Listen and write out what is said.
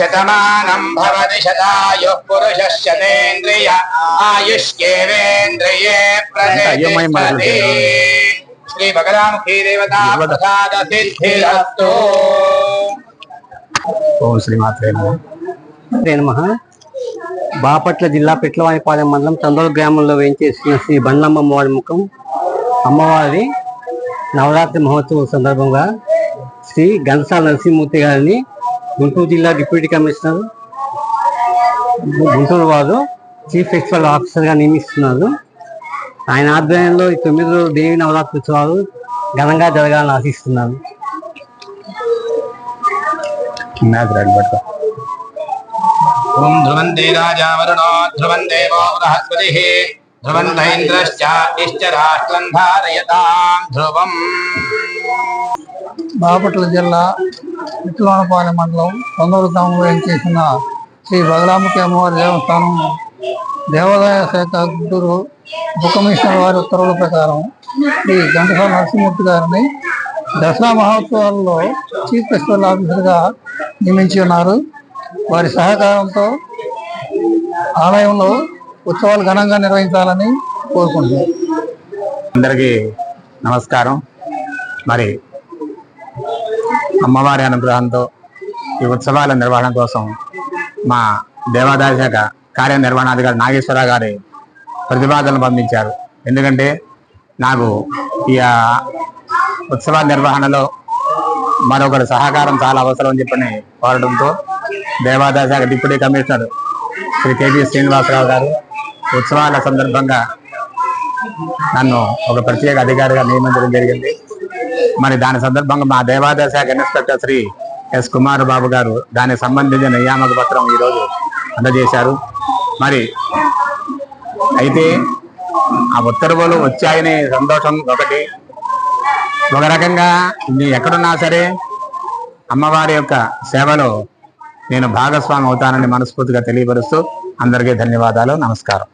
శతమానం భవతి శతాయుః పురుషः శతేంద్రియ ఆయుష్యేవేంద్రియే మొదలుపెట్టారు. శ్రీ బగలాముఖీ దేవతా. ప్రసాద సిద్ధిరస్తు ఓం శ్రీ మాత్రే నమః. బాపట్ల జిల్లా పిట్లవానిపాలెం మండలం చందోలు గ్రామంలో వేయించేసిన శ్రీ బండ్లమ్మ ముఖం అమ్మవారి నవరాత్రి మహోత్సవం సందర్భంగా శ్రీ ఘనసాల నరసింహమూర్తి గారిని గుంటూరు జిల్లా డిప్యూటీ కమిషనర్ గుంటూరు వారు చీఫ్ ఫెస్టివల్ ఆఫీసర్గా నియమిస్తున్నారు. ఆయన ఆధ్వర్యంలో ఈ తొమ్మిది రోజులు దేవి నవరాత్రి ఉత్సవాలు ఘనంగా జరగాలని ఆశిస్తున్నారు. ఓం వరుణో ధ్రువం దేవో బృహస్పతిః ధారయతాం ధ్రువం. బాపట్ల జిల్లా విట్లవానపాలెం మండలం తొందర గ్రామంలో చేసిన శ్రీ బగలాముఖి అమ్మవారి దేవస్థానం దేవాదాయ శాఖ గుంటూరు ఉప కమిషనర్ వారి ఉత్తర్వుల ప్రకారం శ్రీ ఘంటసాల నరసింహమూర్తి గారిని దసరా మహోత్సవాల్లో చీఫ్ ఫెస్టివల్ ఆఫీసర్గా నియమించి ఉన్నారు. వారి సహకారంతో ఆలయంలో ఉత్సవాలు ఘనంగా నిర్వహించాలని కోరుకుంటున్నాను అందరికీ నమస్కారం. మరి అమ్మవారి అనుగ్రహంతో ఈ ఉత్సవాల నిర్వహణ కోసం మా దేవాదాయ శాఖ కార్యనిర్వహణాధికారి నాగేశ్వర గారి ప్రతిపాదనలు పంపించారు. ఎందుకంటే నాకు ఈ ఉత్సవాల ఉత్సవ నిర్వహణలో మరొకరి సహకారం చాలా అవసరం అని చెప్పని కోరడంతో దేవాదాయ శాఖ deputy commissioner Shri KP Srinivasarao garu ఉత్సవాల సందర్భంగా నన్ను ఒక ప్రత్యేక అధికారిగా నియమించడం జరిగింది. మరి దాని సందర్భంగా మా దేవాదాయ శాఖ ఇన్స్పెక్టర్ శ్రీ ఎస్ కుమార్ బాబు గారు దానికి సంబంధించిన నియామక పత్రం ఈరోజు అందజేశారు. మరి అయితే ఆ ఉత్తర్వులు వచ్చాయని సంతోషం ఒకటి. ఒక రకంగా నేను ఎక్కడున్నా సరే అమ్మవారి యొక్క సేవలో నేను భాగస్వామి అవుతానని మనస్ఫూర్తిగా తెలియపరుస్తూ అందరికీ ధన్యవాదాలు నమస్కారం.